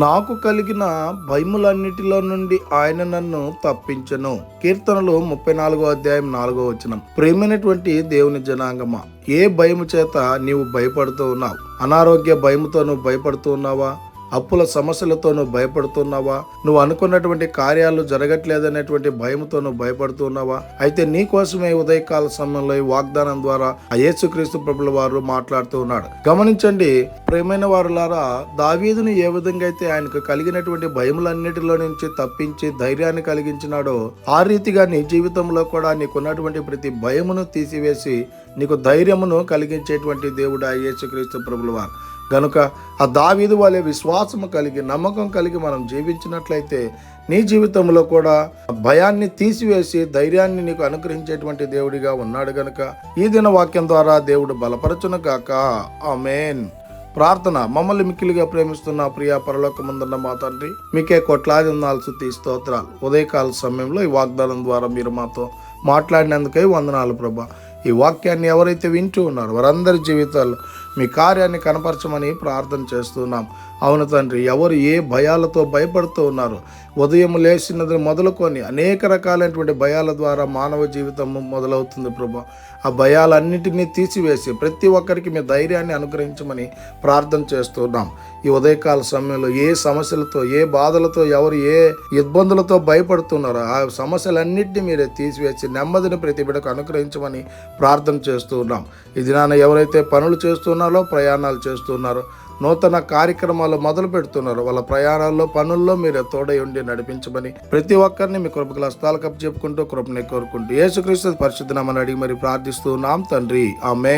నాకు కలిగిన భయములన్నిటిలో నుండి ఆయన నన్ను తప్పించను. కీర్తనలు ముప్పై నాలుగో అధ్యాయం నాలుగో వచనం. ప్రేమైనటువంటి దేవుని జనాంగమా? ఏ భయము చేత నీవు భయపడుతూ ఉన్నావు? అనారోగ్య భయముతో నువ్వు భయపడుతూ ఉన్నావా? అప్పుల సమస్యలతో నువ్వు భయపడుతున్నావా? నువ్వు అనుకున్నటువంటి కార్యాలు జరగట్లేదనేటువంటి భయంతో నువ్వు భయపడుతున్నావా? అయితే నీ కోసమే ఉదయకాల సమయంలో ఈ వాగ్దానం ద్వారా ఆ యేసుక్రీస్తు ప్రభుల వారు మాట్లాడుతూ ఉన్నాడు. గమనించండి ప్రేమైన వారులారా దావీదుని ఏ విధంగా అయితే ఆయనకు కలిగినటువంటి భయములన్నిటిలో నుంచి తప్పించి ధైర్యాన్ని కలిగించినాడో ఆ రీతిగా నీ జీవితంలో కూడా నీకున్నటువంటి ప్రతి భయమును తీసివేసి నీకు ధైర్యమును కలిగించేటువంటి దేవుడు ఆ యేసుక్రీస్తు ప్రభుల వారు. గనుక ఆ దావీదు వలె విశ్వాసము కలిగి నమ్మకం కలిగి మనం జీవించినట్లయితే నీ జీవితంలో కూడా భయాన్ని తీసివేసి ధైర్యాన్ని నీకు అనుగ్రహించేటువంటి దేవుడిగా ఉన్నాడు గనుక ఈ దిన వాక్యం ద్వారా దేవుడు బలపరచును గాక. ఆమెన్. ప్రార్థన. మమ్మల్ని మిక్కిలిగా ప్రేమిస్తున్న ప్రియా పరలోకముందున్న మా తండ్రి మీకే కొట్లాది ఉన్నాలు శుద్ధి స్తోత్రాలు. ఉదయకాల సమయంలో ఈ వాగ్దానం ద్వారా మీరు మాతో మాట్లాడినందుకై వందనాలు ప్రభా. ఈ వాక్యాన్ని ఎవరైతే వింటూ ఉన్నారో వారందరి జీవితాల్లో మీ కార్యాన్ని కనపరచమని ప్రార్థన చేస్తున్నాం. అవును తండ్రి ఎవరు ఏ భయాలతో భయపడుతూ ఉన్నారో ఉదయం లేచినది మొదలుకొని అనేక రకాలైనటువంటి భయాల ద్వారా మానవ జీవితం మొదలవుతుంది ప్రభా. ఆ భయాలన్నింటినీ తీసివేసి ప్రతి ఒక్కరికి మీ ధైర్యాన్ని అనుగ్రహించమని ప్రార్థన చేస్తున్నాం. ఈ ఉదయకాల సమయంలో ఏ సమస్యలతో ఏ బాధలతో ఎవరు ఏ ఇబ్బందులతో భయపడుతున్నారో ఆ సమస్యలన్నింటినీ మీరే తీసివేసి నెమ్మదిని ప్రతి బిడకు అనుగ్రహించమని ప్రార్థన చేస్తూ ఉన్నాం. ఈ దినాన ఎవరైతే పనులు చేస్తున్నారో ప్రయాణాలు చేస్తున్నారో నూతన కార్యక్రమాలు మొదలు పెడుతున్నారు వాళ్ళ ప్రయాణాల్లో పనుల్లో మీరు తోడై ఉండి నడిపించమని ప్రతి ఒక్కరిని మీ కృపకుల హస్తాలు కప్పు చెప్పుకుంటూ కృపని కోరుకుంటూ యేసుక్రీస్తు పరిశుద్ధనామని అడిగి మరి ప్రార్థిస్తున్నాం తండ్రి ఆమె